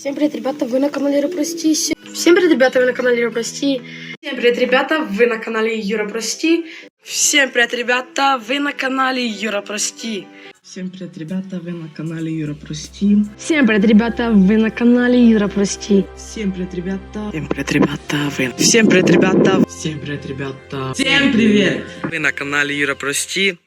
Всем привет, ребята, вы на канале Прости. Всем привет, ребята, вы на канале Прости. Всем привет, ребята, вы на канале Юра Прости. Всем привет, ребята, вы на канале Юра Прости. Всем привет, ребята, вы на канале Юра Прости. Всем привет, ребята, вы на канале Юра Прости. Всем привет, ребята. Всем привет, ребята, вы... Всем привет, ребята, Всем привет, ребята. Всем привет! вы на канале Юра Прости.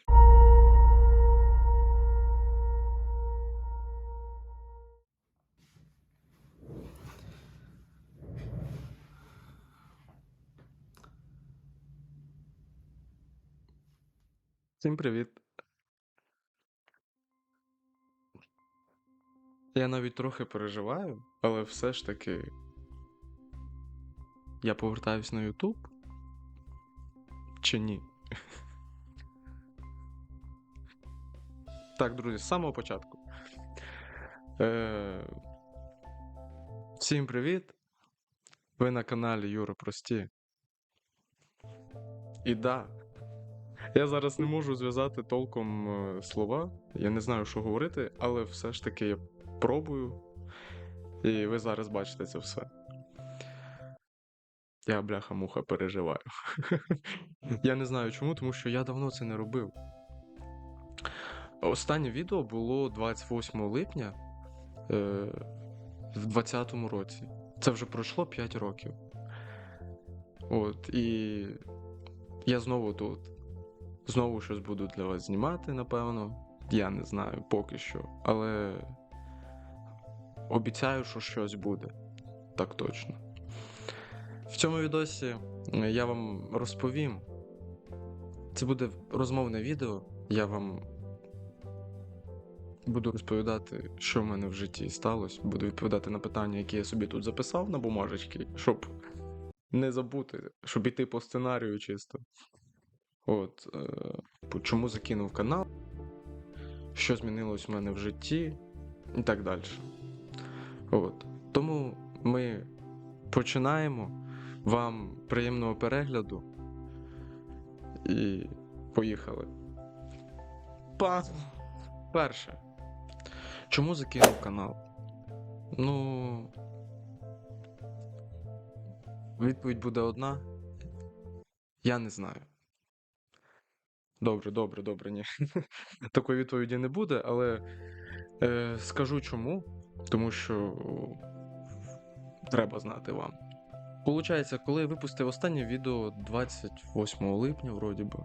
Всім привіт. Я навіть трохи переживаю, але все ж таки. Я повертаюсь на YouTube? Чи ні? Так, друзі, з самого початку. Е... Всім привіт! Ви на каналі Юра Прості. І да, я зараз не можу зв'язати толком е, слова. Я не знаю, що говорити, але все ж таки я пробую. І ви зараз бачите це все. Я бляха-муха переживаю. я не знаю чому, тому що я давно це не робив. Останнє відео було 28 липня е, в 2020 році. Це вже пройшло 5 років. От, і я знову тут. Знову щось буду для вас знімати, напевно. Я не знаю поки що. Але обіцяю, що щось буде. Так точно. В цьому відосі е, я вам розповім. Це буде розмовне відео. Я вам буду розповідати, що в мене в житті сталося. Буду відповідати на питання, які я собі тут записав на бумажечки, щоб не забути, щоб іти по сценарію чисто. От, е, чому закинув канал, що змінилось в мене в житті і так далі. От. Тому ми починаємо. Вам приємного перегляду. І поїхали. Па. Перше. Чому закинув канал? Ну. Відповідь буде одна. Я не знаю. Добре, добре, добре, ні. Такої відповіді не буде, але е, скажу чому. Тому що треба знати вам. Получається, коли я випустив останнє відео 28 липня, вроді би.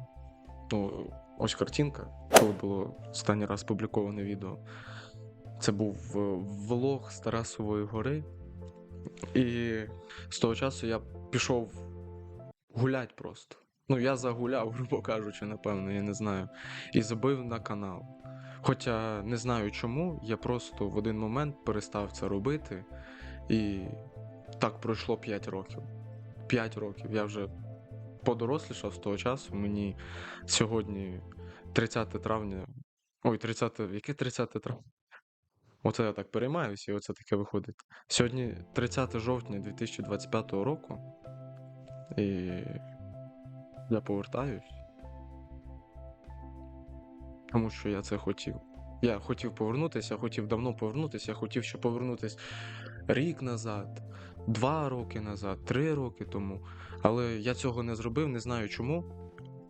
Ну, ось картинка, коли було останній раз публіковане відео. Це був е, влог з Тарасової гори. І з того часу я пішов гулять просто. Ну, я загуляв, грубо кажучи, напевно, я не знаю. І забив на канал. Хоча не знаю чому, я просто в один момент перестав це робити. І так пройшло 5 років. 5 років. Я вже подорослішав з того часу. Мені сьогодні 30 травня. Ой, 30. Яке 30 травня? Оце я так переймаюся, і оце таке виходить. Сьогодні 30 жовтня 2025 року. І я повертаюсь. Тому що я це хотів. Я хотів повернутися, я хотів давно повернутися, я хотів ще повернутися рік назад, два роки назад, три роки тому. Але я цього не зробив, не знаю чому,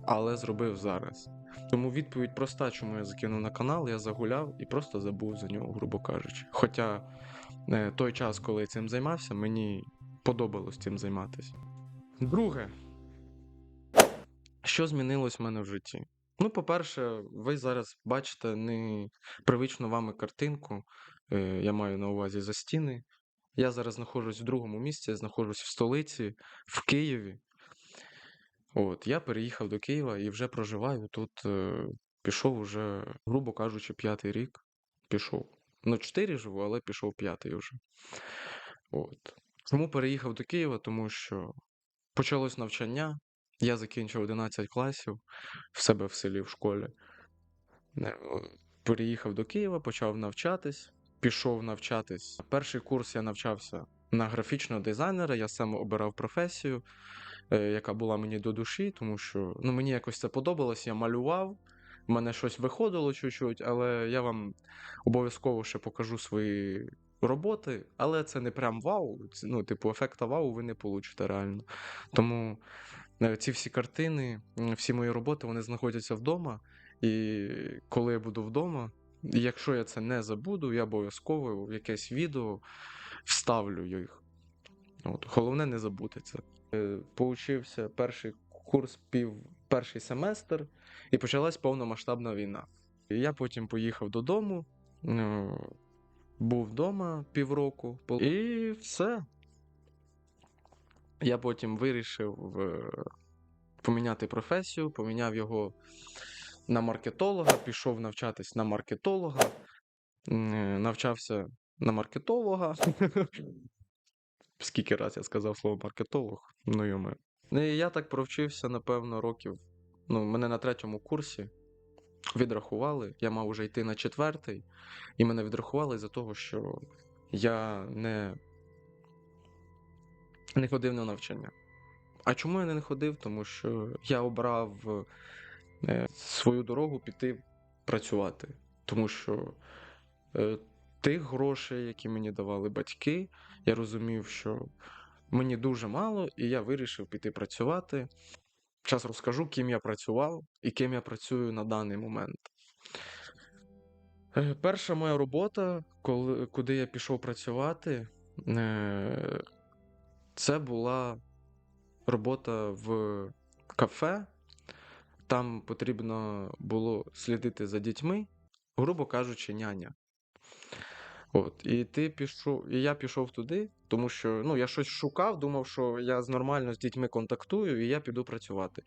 але зробив зараз. Тому відповідь проста, чому я закинув на канал, я загуляв і просто забув за нього, грубо кажучи. Хоча е, той час, коли я цим займався, мені подобалось цим займатися. Друге, що змінилось в мене в житті? Ну, по-перше, ви зараз бачите не привичну вами картинку. Е, я маю на увазі за стіни. Я зараз знаходжусь в другому місці, я знаходжусь в столиці, в Києві. От, я переїхав до Києва і вже проживаю тут. Е, пішов уже, грубо кажучи, п'ятий рік. Пішов. Ну, чотири живу, але пішов п'ятий вже. От. Чому переїхав до Києва? Тому що почалось навчання. Я закінчив 11 класів в себе в селі в школі. Е, Переїхав до Києва, почав навчатись, пішов навчатись. Перший курс я навчався на графічного дизайнера, я сам обирав професію, е, яка була мені до душі, тому що ну, мені якось це подобалось, я малював. в мене щось виходило чуть-чуть, але я вам обов'язково ще покажу свої роботи, але це не прям вау. Ну, типу, ефекта вау ви не получите реально. Тому ці всі картини, всі мої роботи, вони знаходяться вдома. І коли я буду вдома, якщо я це не забуду, я обов'язково в якесь відео вставлю їх. От. Головне не забути це. Е, Поучився перший курс пів перший семестр, і почалась повномасштабна війна. Я потім поїхав додому, е, був вдома півроку, і все. Я потім вирішив е, поміняти професію, поміняв його на маркетолога, пішов навчатись на маркетолога, навчався на маркетолога. Скільки раз я сказав слово маркетолог, ну йоми. Ну і я так провчився, напевно, років. Ну, мене на третьому курсі відрахували. Я мав уже йти на четвертий, і мене відрахували за того, що я не, не ходив на навчання. А чому я не ходив? Тому що я обрав е, свою дорогу піти працювати. Тому що е, тих грошей, які мені давали батьки, я розумів, що мені дуже мало, і я вирішив піти працювати. Зараз розкажу, ким я працював і ким я працюю на даний момент. Е, Перша моя робота, коли, куди я пішов працювати, це була робота в кафе. Там потрібно було слідити за дітьми, грубо кажучи, няня. От, і ти пішов, і я пішов туди, тому що ну, я щось шукав, думав, що я з нормально з дітьми контактую, і я піду працювати.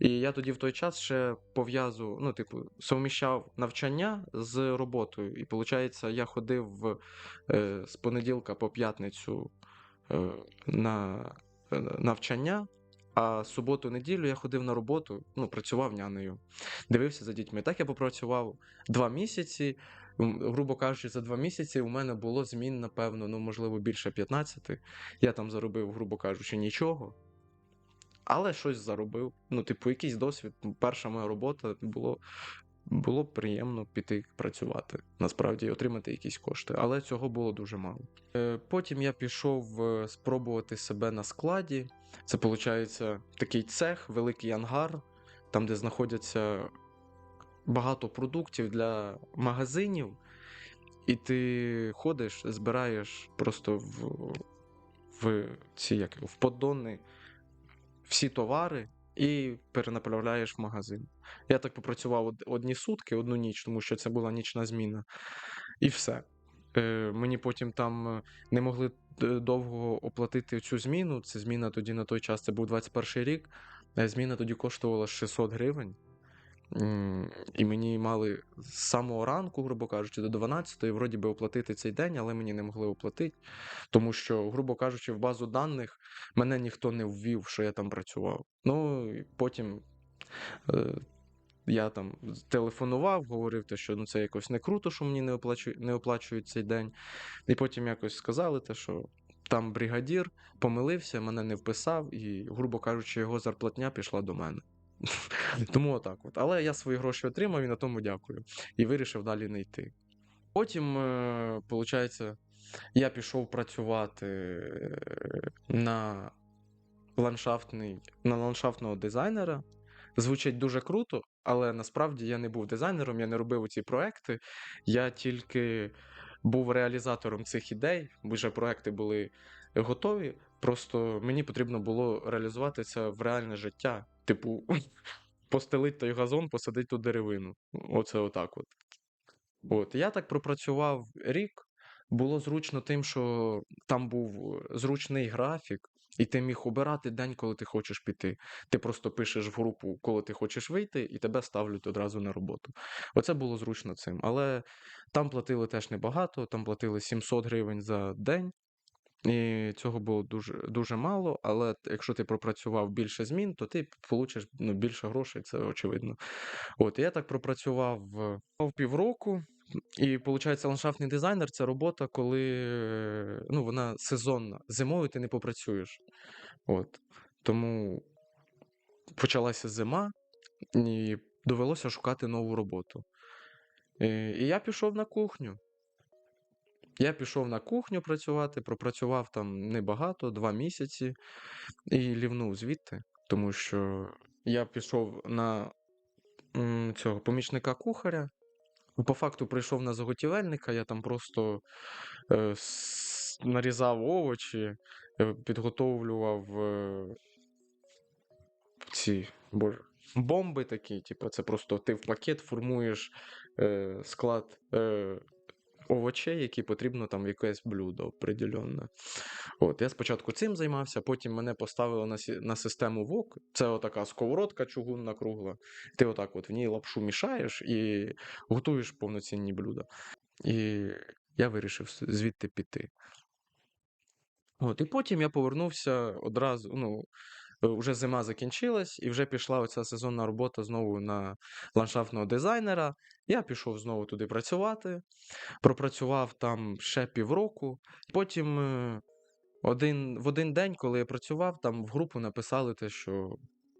І я тоді в той час ще пов'язував, ну, типу, совміщав навчання з роботою. І виходить, я ходив е, з понеділка по п'ятницю на е, навчання, а суботу-неділю я ходив на роботу, ну, працював нянею, дивився за дітьми. Так я попрацював два місяці. Грубо кажучи, за два місяці у мене було змін, напевно, ну, можливо, більше 15. Я там заробив, грубо кажучи, нічого. Але щось заробив. Ну, типу, якийсь досвід. Перша моя робота було, було б приємно піти працювати, насправді, отримати якісь кошти. Але цього було дуже мало. Е, Потім я пішов е, спробувати себе на складі. Це, виходить, такий цех, великий ангар, там, де знаходяться багато продуктів для магазинів, і ти ходиш, збираєш просто в, в ці як, в поддони всі товари і перенаправляєш в магазин. Я так попрацював одні сутки, одну ніч, тому що це була нічна зміна. І все. Е, мені потім там е, не могли е, довго оплатити цю зміну. Це зміна тоді на той час, це був 21 рік. Зміна тоді коштувала 600 гривень. І мені мали з самого ранку, грубо кажучи, до 12-ї, вроді би оплатити цей день, але мені не могли оплатити. Тому що, грубо кажучи, в базу даних мене ніхто не ввів, що я там працював. Ну, і потім е, я там телефонував, говорив, те, що ну, це якось не круто, що мені не оплачують, не оплачують цей день. І потім якось сказали, те, що там бригадір помилився, мене не вписав, і, грубо кажучи, його зарплатня пішла до мене. Тому отак от. Але я свої гроші отримав і на тому дякую. І вирішив далі не йти. Потім, виходить, я пішов працювати е, на ландшафтний, на ландшафтного дизайнера. Звучить дуже круто, але насправді я не був дизайнером, я не робив ці проекти. Я тільки був реалізатором цих ідей, вже проекти були готові. Просто мені потрібно було реалізувати це в реальне життя. Типу, постелити той газон, посадить ту деревину. Оце отак от. От. Я так пропрацював рік. Було зручно тим, що там був зручний графік, і ти міг обирати день, коли ти хочеш піти. Ти просто пишеш в групу, коли ти хочеш вийти, і тебе ставлять одразу на роботу. Оце було зручно цим. Але там платили теж небагато, там платили 700 гривень за день. І цього було дуже, дуже мало, але якщо ти пропрацював більше змін, то ти получиш ну, більше грошей, це очевидно. От, я так пропрацював е, півроку, і виходить, ландшафтний дизайнер це робота, коли е, ну, вона сезонна. Зимою ти не попрацюєш. От. Тому почалася зима, і довелося шукати нову роботу. Е, І я пішов на кухню. Я пішов на кухню працювати, пропрацював там небагато, два місяці, і лівнув звідти, тому що я пішов на цього помічника кухаря. По факту прийшов на заготівельника, я там просто е, с- нарізав овочі, е, підготовлював е, ці боже, бомби такі. Типу, це просто ти в пакет формуєш е, склад е, овочей, які потрібно там в якесь блюдо определенне. От, я спочатку цим займався, потім мене поставили на, на систему ВОК. Це отака сковородка чугунна кругла. Ти отак от в ній лапшу мішаєш і готуєш повноцінні блюда. І я вирішив звідти піти. От, і потім я повернувся одразу. Ну, вже зима закінчилась, і вже пішла оця сезонна робота знову на ландшафтного дизайнера. Я пішов знову туди працювати, пропрацював там ще півроку. Потім е, один, в один день, коли я працював, там в групу написали те, що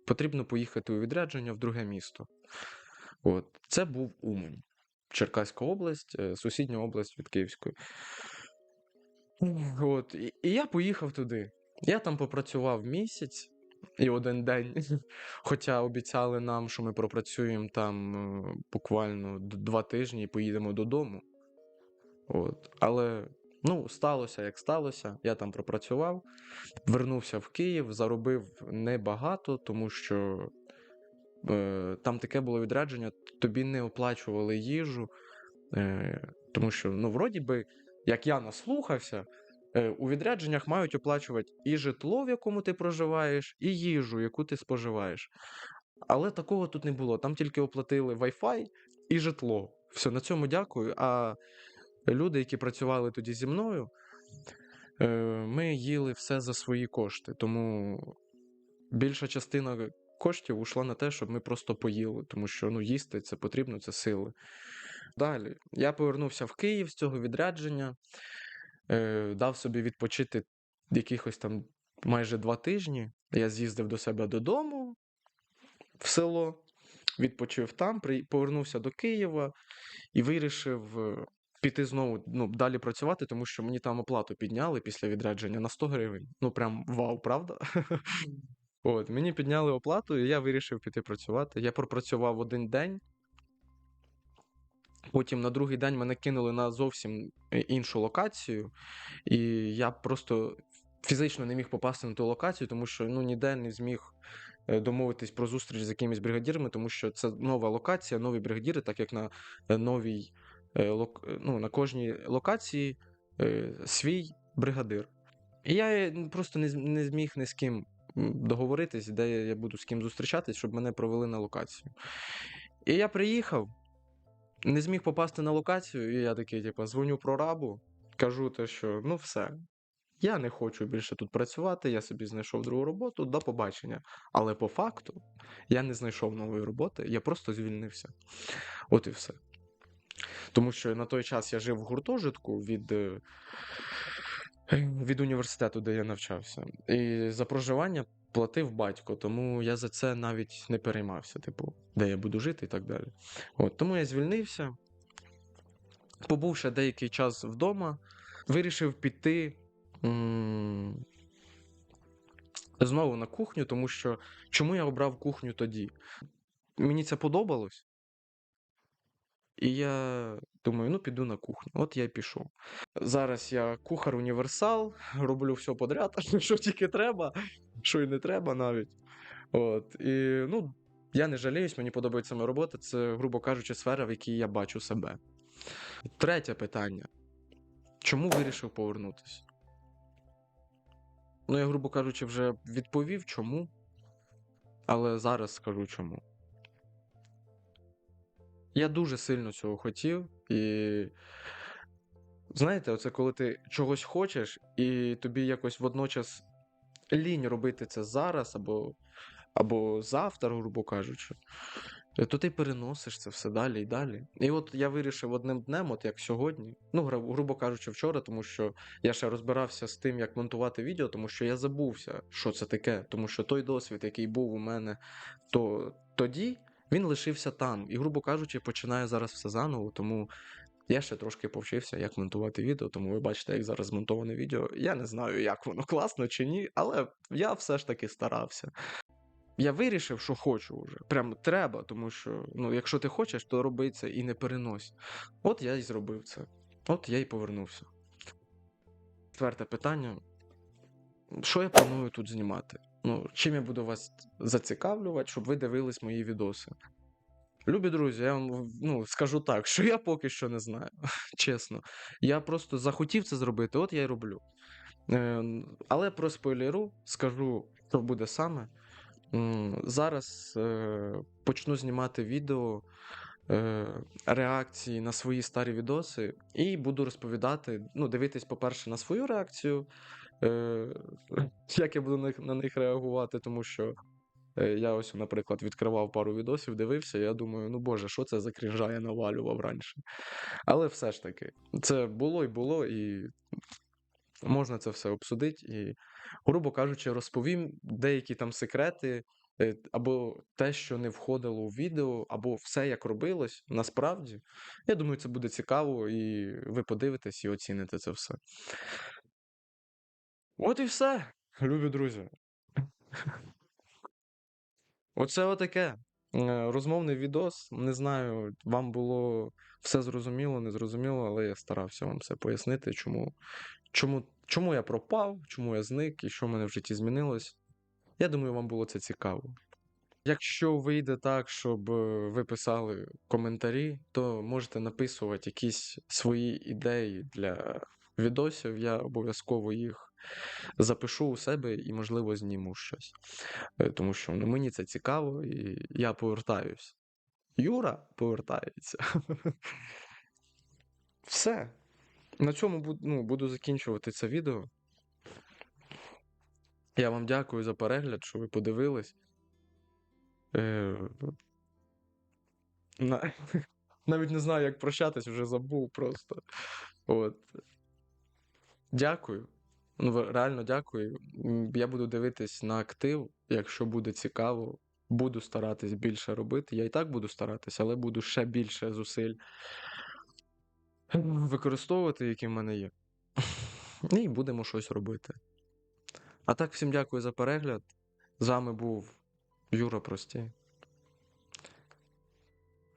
потрібно поїхати у відрядження в друге місто. От. Це був Умань, Черкаська область, е, сусідня область від Київської. От. І, і я поїхав туди. Я там попрацював місяць і один день. Хоча обіцяли нам, що ми пропрацюємо там е, буквально два тижні і поїдемо додому. От. Але ну, сталося, як сталося. Я там пропрацював, вернувся в Київ, заробив небагато, тому що е, там таке було відрядження, тобі не оплачували їжу. Е, тому що, ну, вроді би, як я наслухався, у відрядженнях мають оплачувати і житло, в якому ти проживаєш, і їжу, яку ти споживаєш. Але такого тут не було. Там тільки оплатили Wi-Fi і житло. Все, на цьому дякую. А люди, які працювали тоді зі мною, е, ми їли все за свої кошти. Тому більша частина коштів ушла на те, щоб ми просто поїли, тому що ну, їсти це потрібно, це сили. Далі я повернувся в Київ з цього відрядження, е, дав собі відпочити якихось там майже два тижні. Я з'їздив до себе додому в село, відпочив там, при... повернувся до Києва і вирішив е, піти знову ну, далі працювати, тому що мені там оплату підняли після відрядження на 100 гривень. Ну, прям вау, правда? От, мені підняли оплату, і я вирішив піти працювати. Я пропрацював один день. Потім на другий день мене кинули на зовсім е, іншу локацію, і я просто фізично не міг попасти на ту локацію, тому що ну, ніде не зміг е, домовитись про зустріч з якимись бригадірами, тому що це нова локація, нові бригадіри, так як на е, новій ну, на кожній локації свій бригадир. І я просто не, зміг ні з ким договоритись, де я буду з ким зустрічатись, щоб мене провели на локацію. І я приїхав, не зміг попасти на локацію, і я такий, типу, дзвоню прорабу, кажу те, що ну все. Я не хочу більше тут працювати, я собі знайшов другу роботу, до побачення. Але по факту я не знайшов нової роботи, я просто звільнився. От і все. Тому що на той час я жив в гуртожитку від, е, від університету, де я навчався. І за проживання платив батько, тому я за це навіть не переймався, типу, де я буду жити і так далі. От, тому я звільнився, побув ще деякий час вдома, вирішив піти м- знову на кухню, тому що чому я обрав кухню тоді? Мені це подобалось. І я думаю, ну піду на кухню. От я й пішов. Зараз я кухар-універсал, роблю все подряд, що тільки треба, що й не треба навіть. От. І ну, я не жаліюсь, мені подобається моя робота. Це, грубо кажучи, сфера, в якій я бачу себе. Третє питання. Чому вирішив повернутися? Ну, я, грубо кажучи, вже відповів чому. Але зараз скажу чому. Я дуже сильно цього хотів, і знаєте, оце коли ти чогось хочеш, і тобі якось водночас лінь робити це зараз або, або завтра, грубо кажучи, е, то ти переносиш це все далі і далі. І от я вирішив одним днем, от як сьогодні, ну, грубо кажучи, вчора, тому що я ще розбирався з тим, як монтувати відео, тому що я забувся, що це таке, тому що той досвід, який був у мене то тоді, він лишився там. І, грубо кажучи, починаю зараз все заново, тому Я ще трошки повчився, як монтувати відео, тому ви бачите, як зараз змонтоване відео. Я не знаю, як воно класно чи ні, але я все ж таки старався. Я вирішив, що хочу вже. Прям треба, тому що ну, якщо ти хочеш, то роби це і не перенось. От я і зробив це. От я і повернувся. Четверте питання. Що я планую тут знімати? Ну, чим я буду вас зацікавлювати, щоб ви дивились мої відоси? Любі друзі, я вам ну, скажу так, що я поки що не знаю, чесно. Я просто захотів це зробити, от я й роблю. Е, але про спойлеру скажу, що буде саме. Зараз е, почну знімати відео е, реакції на свої старі відоси, і буду розповідати, ну, дивитись, по-перше, на свою реакцію, е, як я буду на, них- на них реагувати, тому що е, я ось, наприклад, відкривав пару відосів, дивився, і я думаю, ну боже, що це за крінжа я навалював раніше. Але все ж таки, це було і було, і можна це все обсудити. І, грубо кажучи, розповім деякі там секрети, е, або те, що не входило у відео, або все як робилось насправді. Я думаю, це буде цікаво, і ви подивитесь і оціните це все. От і все, любі друзі. Оце отаке. Е, Розмовний відос. Не знаю, вам було все зрозуміло, не зрозуміло, але я старався вам все пояснити, чому, чому, чому я пропав, чому я зник і що в мене в житті змінилось. Я думаю, вам було це цікаво. Якщо вийде так, щоб е, ви писали коментарі, то можете написувати якісь свої ідеї для відосів. Я обов'язково їх запишу у себе і, можливо, зніму щось. Е, Тому що ну, мені це цікаво, і я повертаюсь. Юра повертається. Все. На цьому ну, буду закінчувати це відео. Я вам дякую за перегляд, що ви подивились. Е. Навіть не знаю, як прощатись, вже забув просто. От. Дякую. Ну, реально дякую. Я буду дивитись на актив, якщо буде цікаво, буду старатись більше робити. Я і так буду старатись, але буду ще більше зусиль використовувати, які в мене є. І будемо щось робити. А так, всім дякую за перегляд. З вами був Юра Простій.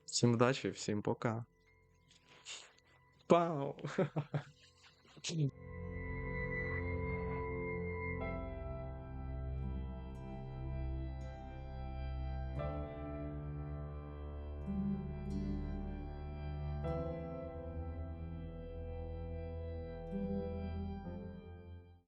Всім вдачі, всім пока. Пау!